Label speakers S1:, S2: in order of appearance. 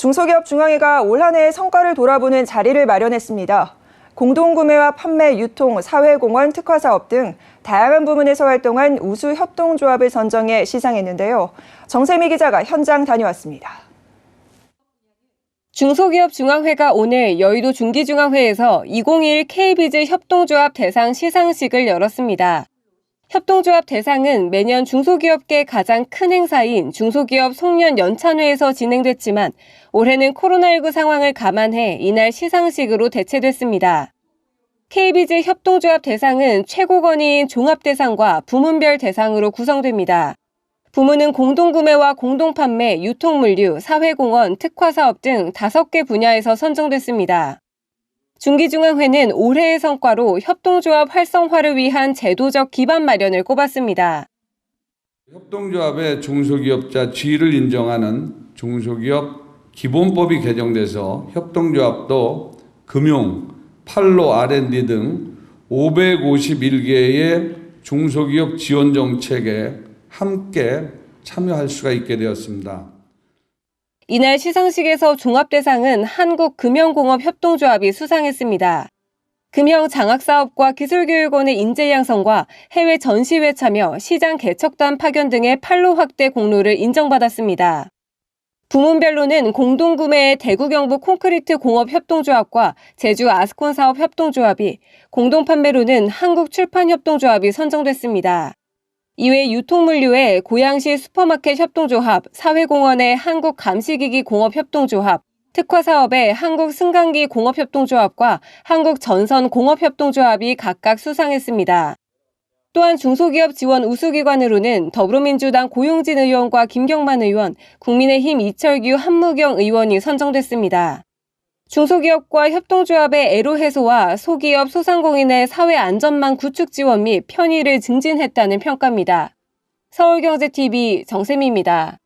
S1: 중소기업 중앙회가 올 한 해의 성과를 돌아보는 자리를 마련했습니다. 공동구매와 판매, 유통, 사회공헌, 특화사업 등 다양한 부문에서 활동한 우수 협동조합을 선정해 시상했는데요. 정세미 기자가 현장 다녀왔습니다.
S2: 중소기업 중앙회가 오늘 여의도 중기중앙회에서 2021 KB즈 협동조합 대상 시상식을 열었습니다. 협동조합 대상은 매년 중소기업계 가장 큰 행사인 중소기업 송년 연찬회에서 진행됐지만 올해는 코로나19 상황을 감안해 이날 시상식으로 대체됐습니다. KB즈 협동조합 대상은 최고 권위인 종합대상과 부문별 대상으로 구성됩니다. 부문은 공동구매와 공동판매, 유통물류, 사회공헌, 특화사업 등 5개 분야에서 선정됐습니다. 중기중앙회는 올해의 성과로 협동조합 활성화를 위한 제도적 기반 마련을 꼽았습니다.
S3: 협동조합의 중소기업자 지위를 인정하는 중소기업 기본법이 개정돼서 협동조합도 금융, 판로 R&D 등 551개의 중소기업 지원 정책에 함께 참여할 수가 있게 되었습니다.
S2: 이날 시상식에서 종합대상은 한국금융공업협동조합이 수상했습니다. 금형 장학사업과 기술교육원의 인재 양성과 해외 전시회 참여, 시장 개척단 파견 등의 판로 확대 공로를 인정받았습니다. 부문별로는 공동구매의 대구경북 콘크리트 공업협동조합과 제주 아스콘 사업 협동조합이, 공동판매로는 한국출판협동조합이 선정됐습니다. 이외 유통물류의 고양시 슈퍼마켓 협동조합, 사회공헌의 한국감시기기 공업협동조합, 특화사업의 한국승강기 공업협동조합과 한국전선공업협동조합이 각각 수상했습니다. 또한 중소기업 지원 우수기관으로는 더불어민주당 고용진 의원과 김경만 의원, 국민의힘 이철규 한무경 의원이 선정됐습니다. 중소기업과 협동조합의 애로 해소와 소기업 소상공인의 사회 안전망 구축 지원 및 편의를 증진했다는 평가입니다. 서울경제TV 정세미입니다.